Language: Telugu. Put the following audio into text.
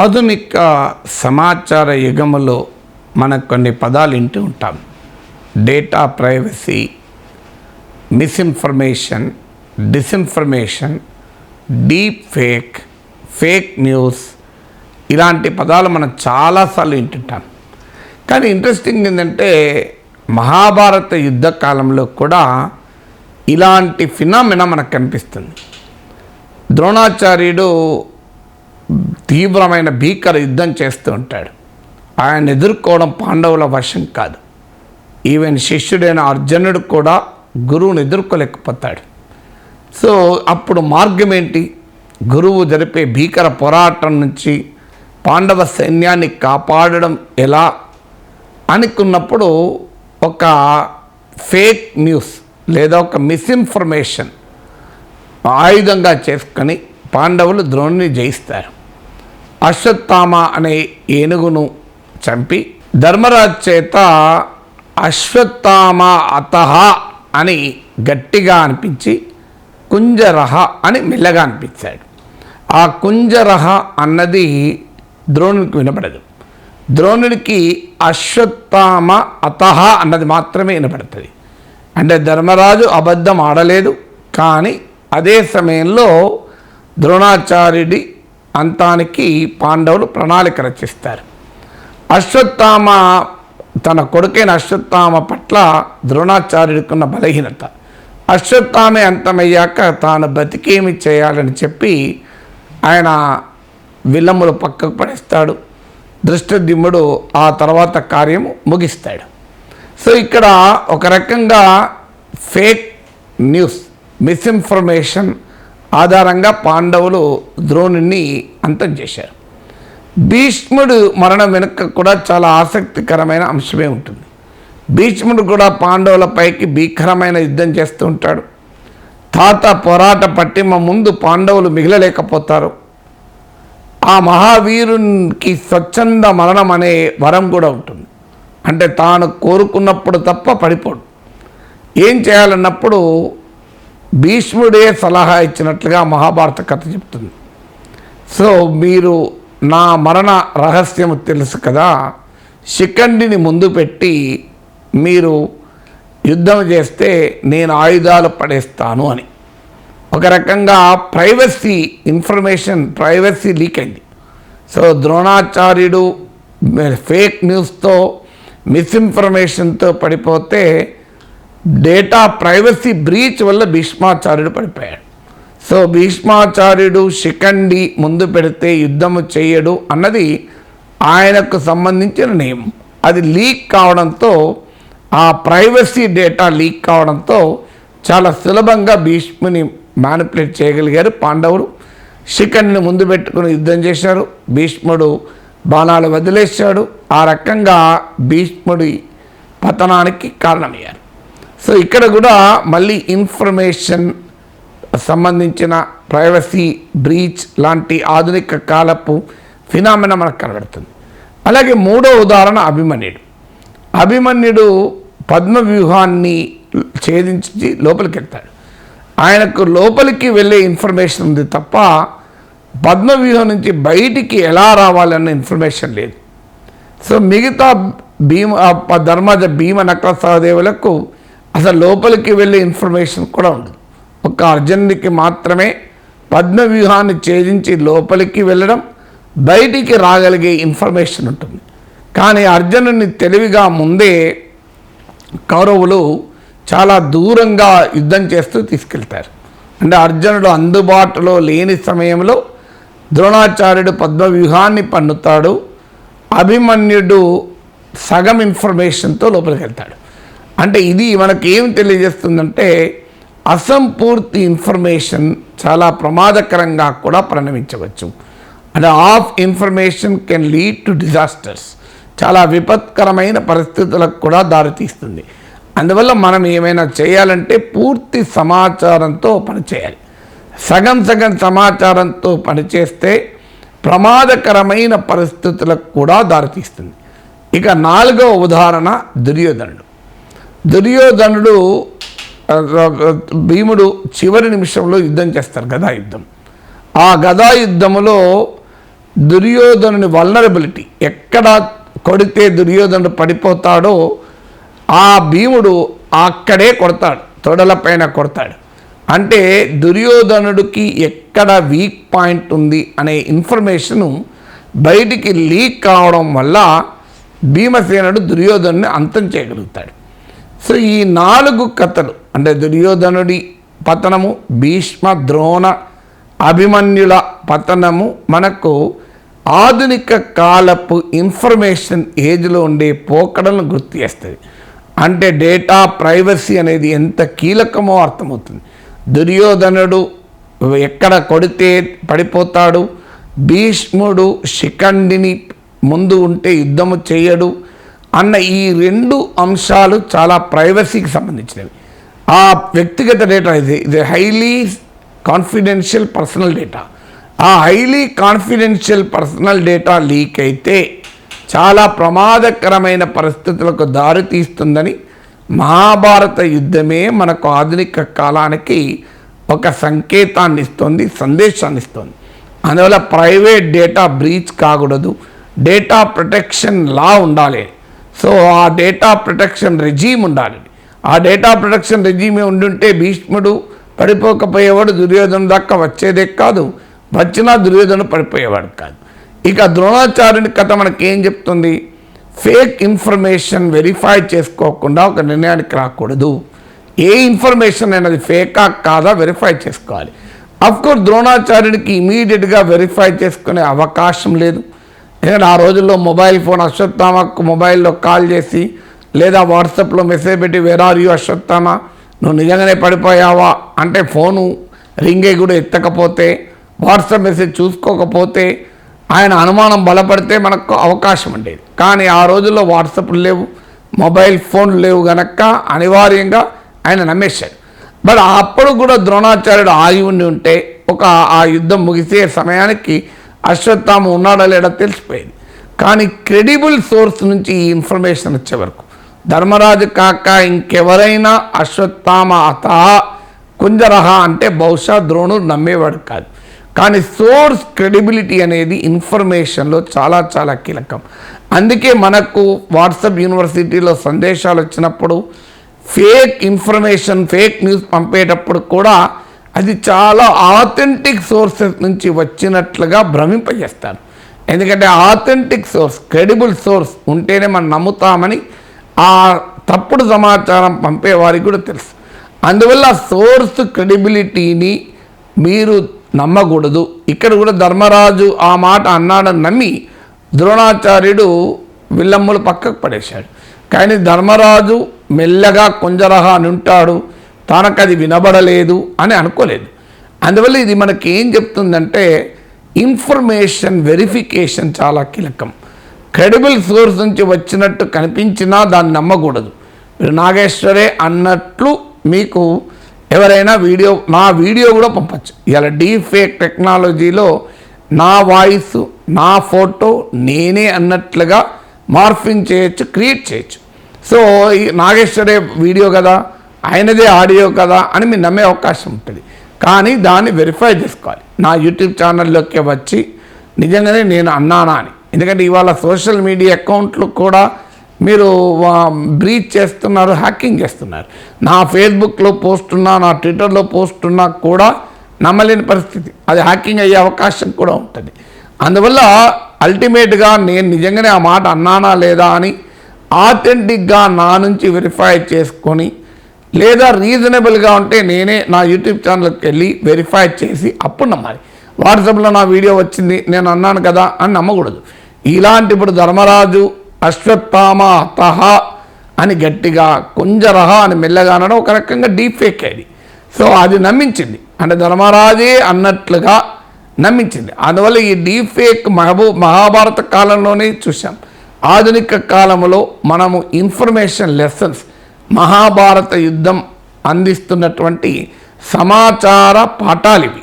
ఆధునిక సమాచార యుగములో మనకు కొన్ని పదాలు వింటూ ఉంటాం. Data privacy misinformation disinformation deep fake fake news ఇలాంటి పదాలు మనం చాలాసార్లు వింటుంటాం. కానీ ఇంట్రెస్టింగ్ ఏంటంటే మహాభారత యుద్ధ కాలంలో కూడా ఇలాంటి ఫినామినా మనకు కనిపిస్తుంది. ద్రోణాచార్యుడు తీవ్రమైన భీకర యుద్ధం చేస్తూ ఉంటాడు. ఆయన ఎదుర్కోవడం పాండవుల వశం కాదు. ఈవెన్ శిష్యుడైన అర్జునుడు కూడా గురువుని ఎదుర్కోలేకపోతాడు. సో అప్పుడు మార్గం ఏంటి? గురువు జరిపే భీకర పోరాటం నుంచి పాండవ సైన్యాన్ని కాపాడడం ఎలా? అనుకున్నప్పుడు ఒక ఫేక్ న్యూస్ లేదా ఒక మిస్ఇన్ఫర్మేషన్ ఆయుధంగా చేసుకొని పాండవులు ద్రోణిని జయిస్తారు. అశ్వత్థామ అనే ఏనుగును చంపి ధర్మరాజ్ చేత అశ్వత్థామ అతహ అని గట్టిగా అనిపించి కుంజరహ అని మెల్లగా అనిపించాడు. ఆ కుంజరహ అన్నది ద్రోణునికి వినపడదు. ద్రోణుడికి అశ్వత్థామ అతహ అన్నది మాత్రమే వినపడుతుంది. అంటే ధర్మరాజు అబద్ధం ఆడలేదు కానీ అదే సమయంలో ద్రోణాచార్యుడి అంతానికి పాండవులు ప్రణాళిక రచిస్తారు. అశ్వత్థామ తన కొడుకైన అశ్వత్థామ పట్ల ద్రోణాచార్యుడికి ఉన్న బలహీనత. అశ్వత్థామే అంతమయ్యాక తాను బతికేమి చేయాలని చెప్పి ఆయన విల్లములు పక్కకు పడేస్తాడు. దృష్టద్యుమ్ముడు ఆ తర్వాత కార్యము ముగిస్తాడు. సో ఇక్కడ ఒక రకంగా ఫేక్ న్యూస్ మిస్ఇన్ఫర్మేషన్ ఆధారంగా పాండవులు ద్రోణుని అంతం చేశారు. భీష్ముడు మరణం వెనుక కూడా చాలా ఆసక్తికరమైన అంశమే ఉంటుంది. భీష్ముడు కూడా పాండవులపైకి భీకరమైన యుద్ధం చేస్తూ ఉంటాడు. తాత పోరాట పట్టిమ ముందు పాండవులు మిగిలలేకపోతారు. ఆ మహావీరునికి స్వచ్ఛంద మరణం అనే వరం కూడా ఉంటుంది. అంటే తాను కోరుకున్నప్పుడు తప్ప పడిపోడు. ఏం చేయాలన్నప్పుడు భీష్ముడే సలహా ఇచ్చినట్లుగా మహాభారత కథ చెప్తుంది. సో మీరు నా మరణ రహస్యము తెలుసు కదా శిఖండిని ముందు పెట్టి మీరు యుద్ధం చేస్తే నేను ఆయుధాలు పడేస్తాను అని. ఒక రకంగా ప్రైవసీ ఇన్ఫర్మేషన్ ప్రైవసీ లీక్ అయింది. సో ద్రోణాచార్యుడు ఫేక్ న్యూస్తో మిస్ఇన్ఫర్మేషన్తో పడిపోతే డేటా ప్రైవసీ బ్రీచ్ వల్ల భీష్మాచార్యుడు పడిపోయాడు. సో భీష్మాచార్యుడు శిఖండి ముందు పెడితే యుద్ధము చేయడు అన్నది ఆయనకు సంబంధించిన నియమం. అది లీక్ కావడంతో ఆ ప్రైవసీ డేటా లీక్ కావడంతో చాలా సులభంగా భీష్ముని మ్యానిపులేట్ చేయగలిగారు పాండవులు శిఖండిని ముందు పెట్టుకుని యుద్ధం చేశారు. భీష్ముడు బాణాలు వదిలేశాడు. ఆ రకంగా భీష్ముడి పతనానికి కారణమయ్యారు. సో ఇక్కడ కూడా మళ్ళీ ఇన్ఫర్మేషన్ సంబంధించిన ప్రైవసీ బ్రీచ్ లాంటి ఆధునిక కాలపు ఫినామినా మనకు కనబడుతుంది. అలాగే మూడో ఉదాహరణ అభిమన్యుడు. అభిమన్యుడు పద్మ వ్యూహాన్ని ఛేదించి లోపలికి వెళ్తాడు ఆయనకు లోపలికి వెళ్ళే ఇన్ఫర్మేషన్ ఉంది తప్ప పద్మ వ్యూహం నుంచి బయటికి ఎలా రావాలన్న ఇన్ఫర్మేషన్ లేదు. సో మిగతా భీమ ధర్మజ భీమ నక్ల సహదేవులకు అసలు లోపలికి వెళ్ళే ఇన్ఫర్మేషన్ కూడా ఉండదు. ఒక అర్జునుడికి మాత్రమే పద్మ వ్యూహాన్ని ఛేదించి లోపలికి వెళ్ళడం బయటికి రాగలిగే ఇన్ఫర్మేషన్ ఉంటుంది. కానీ అర్జునుడిని తెలివిగా ముందే కౌరవులు చాలా దూరంగా యుద్ధం చేస్తూ తీసుకెళ్తారు. అంటే అర్జునుడు అందుబాటులో లేని సమయంలో ద్రోణాచార్యుడు పద్మ వ్యూహాన్ని పన్నుతాడు అభిమన్యుడు సగం ఇన్ఫర్మేషన్తో లోపలికి వెళ్తాడు. అంటే ఇది మనకి ఏం తెలియజేస్తుందంటే అసంపూర్తి ఇన్ఫర్మేషన్ చాలా ప్రమాదకరంగా కూడా పరిణమించవచ్చు. అంటే of information can lead to disasters. చాలా విపత్కరమైన పరిస్థితులకు కూడా దారితీస్తుంది. అందువల్ల మనం ఏమైనా చేయాలంటే పూర్తి సమాచారంతో పనిచేయాలి. సగం సగం సమాచారంతో పనిచేస్తే ప్రమాదకరమైన పరిస్థితులకు కూడా దారితీస్తుంది. ఇక నాలుగవ ఉదాహరణ దుర్యోధనుడు. దుర్యోధనుడు భీముడు చివరి నిమిషంలో యుద్ధం చేస్తారు గదా యుద్ధం ఆ గదా యుద్ధములో దుర్యోధనుని వల్నరబిలిటీ ఎక్కడ కొడితే దుర్యోధనుడు పడిపోతాడో ఆ భీముడు అక్కడే కొడతాడు తొడలపైన కొడతాడు. అంటే దుర్యోధనుడికి ఎక్కడ వీక్ పాయింట్ ఉంది అనే ఇన్ఫర్మేషను బయటికి లీక్ కావడం వల్ల భీమసేనుడు దుర్యోధనుని అంతం చేయగలుగుతాడు. సో ఈ నాలుగు కథలు అంటే దుర్యోధనుడి పతనము భీష్మ ద్రోణ అభిమన్యుల పతనము మనకు ఆధునిక కాలపు ఇన్ఫర్మేషన్ ఏజ్లో ఉండే పోకడలను గుర్తు చేస్తుంది. అంటే డేటా ప్రైవసీ అనేది ఎంత కీలకమో అర్థమవుతుంది. దుర్యోధనుడు ఎక్కడ కొడితే పడిపోతాడు భీష్ముడు శిఖండిని ముందు ఉంటే యుద్ధము చేయడు అన్న ఈ రెండు అంశాలు చాలా ప్రైవసీకి సంబంధించినవి. ఆ వ్యక్తిగత డేటా ఇది ఇది హైలీ కాన్ఫిడెన్షియల్ పర్సనల్ డేటా. ఆ highly confidential personal data leak అయితే చాలా ప్రమాదకరమైన పరిస్థితులకు దారితీస్తుందని మహాభారత యుద్ధమే మనకు ఆధునిక కాలానికి ఒక సంకేతాన్ని ఇస్తుంది సందేశాన్ని ఇస్తుంది అందువల్ల ప్రైవేట్ డేటా బ్రీచ్ కాకూడదు. డేటా ప్రొటెక్షన్ లా ఉండాలి. సో ఆ డేటా ప్రొటెక్షన్ రెజీమ్ ఉండాలి. ఆ డేటా ప్రొటెక్షన్ రెజీమే ఉండుంటే భీష్ముడు పడిపోకపోయేవాడు దుర్యోధను దాకా వచ్చేదే కాదు. వచ్చినా దుర్యోధను పడిపోయేవాడు కాదు. ఇక ద్రోణాచార్యుని కథ మనకి ఏం చెప్తుంది? ఫేక్ ఇన్ఫర్మేషన్ వెరిఫై చేసుకోకుండా ఒక నిర్ణయానికి రాకూడదు. ఏ ఇన్ఫర్మేషన్ అనేది ఫేకా కాదా వెరిఫై చేసుకోవాలి. అఫ్కోర్స్ ద్రోణాచార్యుడికి ఇమీడియట్గా వెరిఫై చేసుకునే అవకాశం లేదు. ఎందుకంటే ఆ రోజుల్లో మొబైల్ ఫోన్ అశ్వత్థామకు మొబైల్లో కాల్ చేసి లేదా వాట్సాప్లో మెసేజ్ పెట్టి వేర్ ఆర్ యూ అశ్వత్థామ? నువ్వు నిజంగానే పడిపోయావా? అంటే ఫోను రింగే కూడా ఎత్తకపోతే వాట్సాప్ మెసేజ్ చూసుకోకపోతే ఆయన అనుమానం బలపడితే మనకు అవకాశం ఉండేది. కానీ ఆ రోజుల్లో వాట్సాప్లు లేవు మొబైల్ ఫోన్లు లేవు గనక అనివార్యంగా ఆయన నమ్మేశాడు. బట్ అప్పుడు కూడా ద్రోణాచార్యుడు ఆగి ఉండి ఉంటే ఒక ఆ యుద్ధం ముగిసే సమయానికి అశ్వత్థామ ఉన్నాడో లేడో తెలిసిపోయింది. కానీ క్రెడిబుల్ సోర్స్ నుంచి ఈ ఇన్ఫర్మేషన్ వచ్చే వరకు ధర్మరాజు కాక ఇంకెవరైనా అశ్వత్థామ అత కుంజరహ అంటే బహుశా ద్రోణుడు నమ్మేవాడు కాదు. కానీ సోర్స్ క్రెడిబిలిటీ అనేది ఇన్ఫర్మేషన్లో చాలా చాలా కీలకం. అందుకే మనకు వాట్సాప్ యూనివర్సిటీలో సందేశాలు వచ్చినప్పుడు ఫేక్ ఇన్ఫర్మేషన్ ఫేక్ న్యూస్ పంపేటప్పుడు కూడా అది చాలా ఆథెంటిక్ సోర్సెస్ నుంచి వచ్చినట్లుగా భ్రమింపజేస్తారు ఎందుకంటే ఆథెంటిక్ సోర్స్ క్రెడిబుల్ సోర్స్ ఉంటేనే మనం నమ్ముతామని ఆ తప్పుడు సమాచారం పంపే వారికి కూడా తెలుసు. అందువల్ల సోర్స్ క్రెడిబిలిటీని మీరు నమ్మకూడదు. ఇక్కడ కూడా ధర్మరాజు ఆ మాట అన్నాడని నమ్మి ద్రోణాచార్యుడు విల్లమ్ములు పక్కకు పడేశాడు. కానీ ధర్మరాజు మెల్లగా కొంజరహా అని ఉంటాడు. తనకు అది వినబడలేదు అని అనుకోలేదు. అందువల్ల ఇది మనకి ఏం చెప్తుందంటే ఇన్ఫర్మేషన్ వెరిఫికేషన్ చాలా కీలకం. క్రెడిబుల్ సోర్స్ నుంచి వచ్చినట్టు కనిపించినా దాన్ని నమ్మకూడదు. మీరు నాగేశ్వరే అన్నట్లు మీకు ఎవరైనా వీడియో నా వీడియో కూడా పంపచ్చు. ఇలా డీప్ ఫేక్ టెక్నాలజీలో నా వాయిస్ నా ఫోటో నేనే అన్నట్లుగా మార్ఫింగ్ చేయొచ్చు క్రియేట్ చేయొచ్చు. సో ఈ నాగేశ్వరే వీడియో కదా ఆయనదే ఆడియో కదా అని మీరు నమ్మే అవకాశం ఉంటుంది. కానీ దాన్ని వెరిఫై చేసుకోవాలి. నా యూట్యూబ్ ఛానల్లోకి వచ్చి నిజంగానే నేను అన్నానా అని. ఎందుకంటే ఇవాళ సోషల్ మీడియా అకౌంట్లు కూడా మీరు బ్రీచ్ చేస్తున్నారు హ్యాకింగ్ చేస్తున్నారు. నా ఫేస్బుక్లో పోస్ట్ ఉన్నా నా ట్విట్టర్లో పోస్ట్ ఉన్నా కూడా నమ్మలేని పరిస్థితి. అది హ్యాకింగ్ అయ్యే అవకాశం కూడా ఉంటుంది. అందువల్ల అల్టిమేట్గా నేను నిజంగానే ఆ మాట అన్నానా లేదా అని ఆథెంటిక్గా నా నుంచి వెరిఫై చేసుకొని లేదా రీజనబుల్గా ఉంటే నేనే నా యూట్యూబ్ ఛానల్కి వెళ్ళి వెరిఫై చేసి అప్పుడు నమ్మాలి. వాట్సాప్లో నా వీడియో వచ్చింది నేను అన్నాను కదా అని నమ్మకూడదు. ఇలాంటి ఇప్పుడు ధర్మరాజు అశ్వత్థామ తహ అని గట్టిగా కుంజరహ అని మెల్లగా అనడం ఒక రకంగా డీప్ ఫేక్ అది సో అది నమ్మించింది. అంటే ధర్మరాజే అన్నట్లుగా నమ్మించింది. అందువల్ల ఈ డీప్ ఫేక్ మహబూ మహాభారత కాలంలోనే చూసాం ఆధునిక కాలంలో మనము ఇన్ఫర్మేషన్ లెసన్స్ మహాభారత యుద్ధం అందిస్తున్నటువంటి సమాచార పాఠాలివి.